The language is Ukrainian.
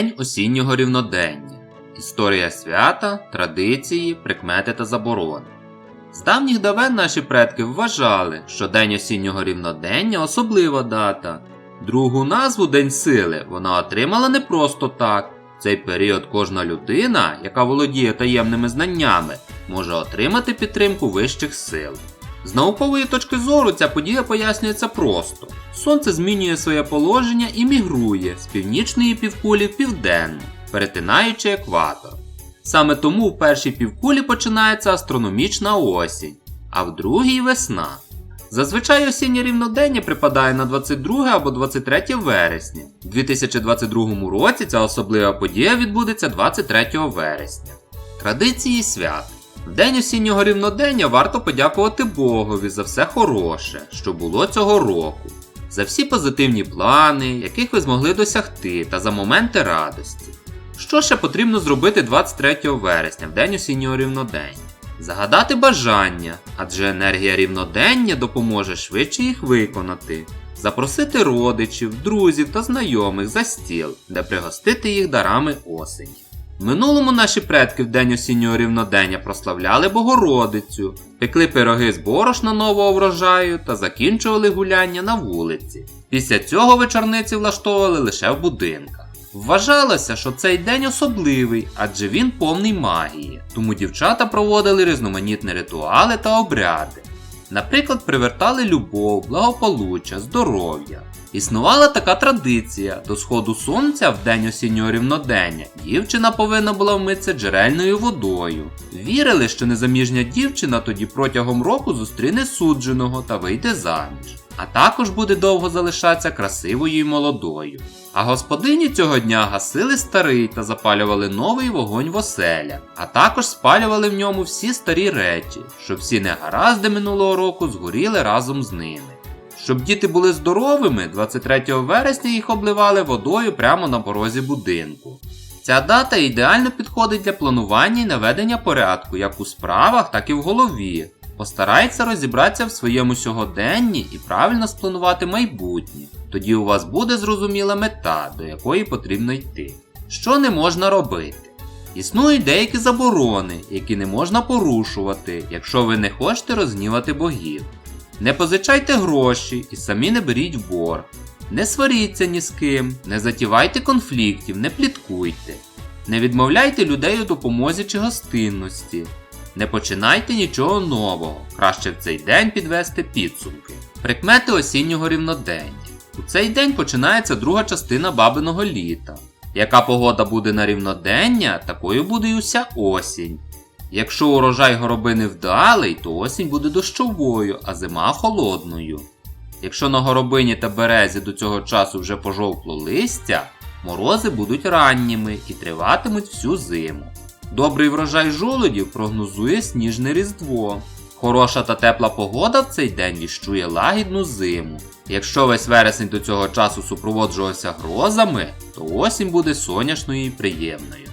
День осіннього рівнодення. Історія свята, традиції, прикмети та заборони. З давніх давен наші предки вважали, що День осіннього рівнодення особлива дата. Другу назву День сили вона отримала не просто так. В цей період кожна людина, яка володіє таємними знаннями, може отримати підтримку вищих сил. З наукової точки зору ця подія пояснюється просто. Сонце змінює своє положення і мігрує з північної півкулі в південну, перетинаючи екватор. Саме тому в першій півкулі починається астрономічна осінь, а в другій весна. Зазвичай осіннє рівнодення припадає на 22 або 23 вересня. У 2022 році ця особлива подія відбудеться 23 вересня. Традиції свят. В день осіннього рівнодення варто подякувати Богові за все хороше, що було цього року, за всі позитивні плани, яких ви змогли досягти, та за моменти радості. Що ще потрібно зробити 23 вересня, в день осіннього рівнодення? Загадати бажання, адже енергія рівнодення допоможе швидше їх виконати. Запросити родичів, друзів та знайомих за стіл, де пригостити їх дарами осені. Минулому наші предки в день осіннього рівнодення прославляли Богородицю, пекли пироги з борошна нового врожаю та закінчували гуляння на вулиці. Після цього вечорниці влаштовували лише в будинках. Вважалося, що цей день особливий, адже він повний магії, тому дівчата проводили різноманітні ритуали та обряди. Наприклад, привертали любов, благополуччя, здоров'я. Існувала така традиція: до сходу сонця в день осіннього рівнодення дівчина повинна була вмитися джерельною водою. Вірили, що незаміжня дівчина тоді протягом року зустріне судженого та вийде заміж, а також буде довго залишатися красивою і молодою. А господині цього дня гасили старий та запалювали новий вогонь в оселях, а також спалювали в ньому всі старі речі, щоб всі негаразди минулого року згоріли разом з ними. Щоб діти були здоровими, 23 вересня їх обливали водою прямо на порозі будинку. Ця дата ідеально підходить для планування і наведення порядку як у справах, так і в голові. Постарайтеся розібратися в своєму сьогоденні і правильно спланувати майбутнє. Тоді у вас буде зрозуміла мета, до якої потрібно йти. Що не можна робити? Існують деякі заборони, які не можна порушувати, якщо ви не хочете розгнівати богів. Не позичайте гроші і самі не беріть в борг. Не сваріться ні з ким, не затівайте конфліктів, не пліткуйте. Не відмовляйте людей у допомозі чи гостинності. Не починайте нічого нового, краще в цей день підвести підсумки. Прикмети осіннього рівнодення. У цей день починається друга частина бабиного літа. Яка погода буде на рівнодення, такою буде й уся осінь. Якщо урожай горобини вдалий, то осінь буде дощовою, а зима холодною. Якщо на горобині та березі до цього часу вже пожовкло листя, морози будуть ранніми і триватимуть всю зиму. Добрий врожай жолудів прогнозує сніжне різдво. Хороша та тепла погода в цей день віщує лагідну зиму. Якщо весь вересень до цього часу супроводжувався грозами, то осінь буде сонячною і приємною.